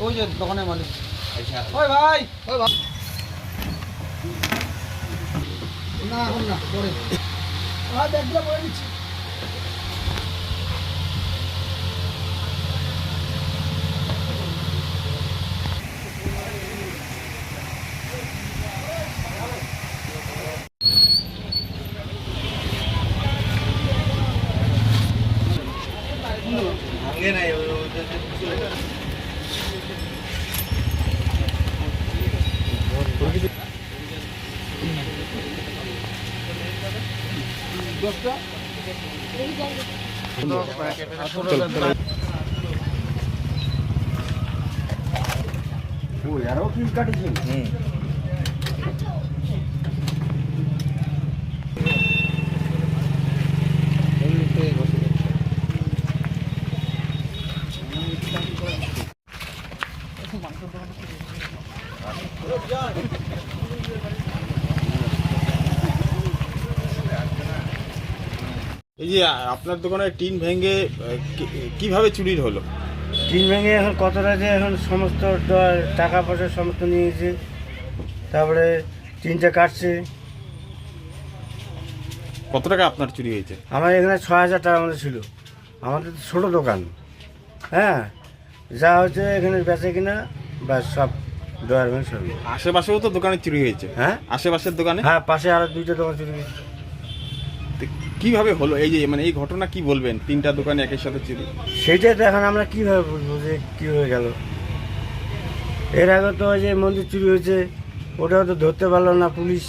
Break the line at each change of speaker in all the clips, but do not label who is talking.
ওই যে দোকানে মালিক। আচ্ছা। ভাই। ওই ভাই। না এখন না পরে। হ্যাঁ, দেখলে পরে দিচ্ছি हे नाही uh, यार फ्लिपकार्ट
এই যে আপনার দোকানে টিন ভেঙে কীভাবে চুরির হলো?
টিন ভেঙে এখন কত রাতে এখন সমস্ত টাকা পয়সা সমস্ত নিয়েছে তারপরে টিনটা কাটছে।
কত টাকা আপনার চুরি হয়েছে?
আমার এখানে ছ হাজার টাকা মধ্যে ছিল। আমাদের তো ছোটো দোকান। হ্যাঁ? যা হচ্ছে এখানে বেচে কিনা বা সব ডয়ার ভেঙে সব
আশেপাশেও তো দোকানে চুরি হয়েছে।
হ্যাঁ?
আশেপাশের দোকানে?
হ্যাঁ পাশে আরও দুইটা দোকান চুরি
তো কীভাবে হলো? এই যে মানে এই ঘটনা কি বলবেন? তিনটা দোকানে একের সাথে চুরি।
সেইটাই তো এখন আমরা কীভাবে বুঝব যে কী হয়ে গেল? এর আগে তো যে মন্দির চুরি হয়েছে ওটাও তো ধরতে পারল না পুলিশ।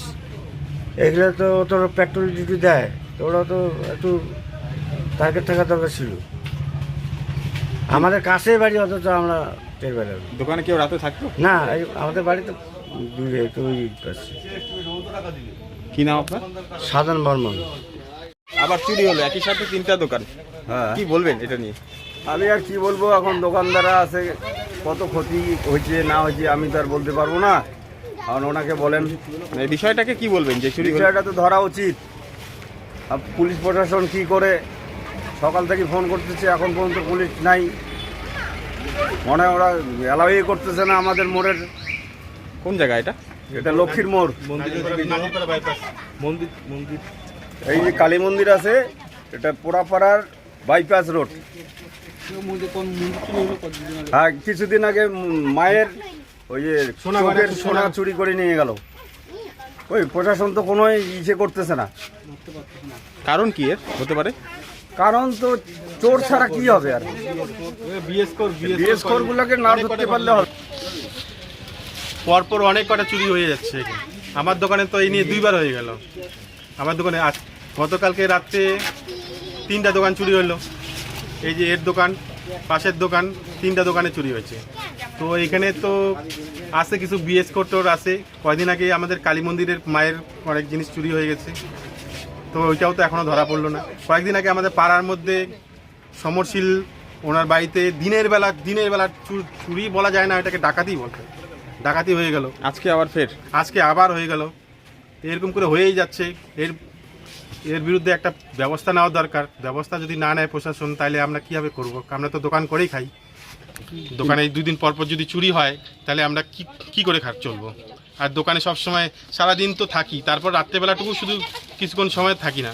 এগুলো তো তো পেট্রোল ডিউটি দেয় তো ওরা তো একটু টার্গেট থাকা দরকার ছিল। আমাদের কাছেই বাড়ি অথচ আমরা টের পেলাম
দোকানে কেউ রাতে থাকতো?
না আমাদের বাড়ি তো দূরে একটু ওই পাশে।
কি নাম আপনার?
সাধারণ বর্মন।
আবার চুরি হলো একই সাথে তিনটা দোকান।
হ্যাঁ।
কি বলবেন এটা নিয়ে?
আমি আর কি বলব এখন দোকানদাররা আছে কত ক্ষতি হয়েছে না হয়েছে আমি তো আর বলতে পারব না। কারণ ওনাকে বলেন
মানে এই বিষয়টাকে কি বলবেন যে চুরি
বিষয়টা তো ধরা উচিত। আর পুলিশ প্রশাসন কি করে? সকাল থেকে ফোন করতেছে এখন পর্যন্ত পুলিশ নাই। মনে হয় ওরা অ্যালাউই করতেছে না আমাদের মোড়ের।
কোন জায়গা এটা?
এটা লক্ষ্মীর মোড়। এই যে কালী মন্দির আছে এটা পোড়াপাড়ার বাইপাস রোড হ্যাঁ কিছুদিন আগে মায়ের ওই যে চোখের সোনা চুরি করে নিয়ে গেল। ওই প্রশাসন তো কোনো ইসে করতেছে না।
কারণ কি এর? হতে পারে।
কারণ তো চোর ছাড়া কি হবে আর? বিএস কোর গুলোকে না ধরতে পারলে হবে।
পরপর অনেক কটা চুরি হয়ে যাচ্ছে। আমার দোকানে তো এই নিয়ে দুইবার হয়ে গেল। আমার দোকানে আজ গতকালকে রাত্রে তিনটা দোকান চুরি হলো। এই যে এর দোকান পাশের দোকান তিনটা দোকানে চুরি হয়েছে। তো এখানে তো আছে কিছু বিএস কোর্টর আছে। কয়দিন আগে আমাদের কালী মন্দিরের মায়ের অনেক জিনিস চুরি হয়ে গেছে। তো ওইটাও তো এখনও ধরা পড়ল না। কয়েকদিন আগে আমাদের পাড়ার মধ্যে সমরশীল ওনার বাড়িতে দিনের বেলা দিনের বেলা চুর- চুরি বলা যায় না এটাকে ডাকাতি বলতে ডাকাতি হয়ে গেল।
আজকে আবার ফের?
আজকে আবার হয়ে গেল। এরকম করে হয়েই যাচ্ছে। এর এর বিরুদ্ধে একটা ব্যবস্থা নেওয়া দরকার। ব্যবস্থা যদি না নেয় প্রশাসন তাহলে আমরা কীভাবে করব? আমরা তো দোকান করেই খাই। দোকানে দুদিন পর পর যদি চুরি হয় তাহলে আমরা কি কি করে খা চলবো? আর দোকানে সব সময় সারাদিন তো থাকি তারপর রাত্রেবেলাটুকু শুধু কিছুক্ষণ সময় থাকি না।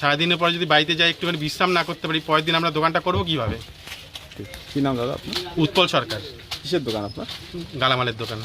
সারাদিনের পরে যদি বাড়িতে যাই একটুখানি বিশ্রাম না করতে পারি পরের দিন আমরা দোকানটা করব কীভাবে?
কি নাম দাদা আপনার?
উৎপল সরকার।
কিসের দোকান আপনার?
গালামালের দোকান।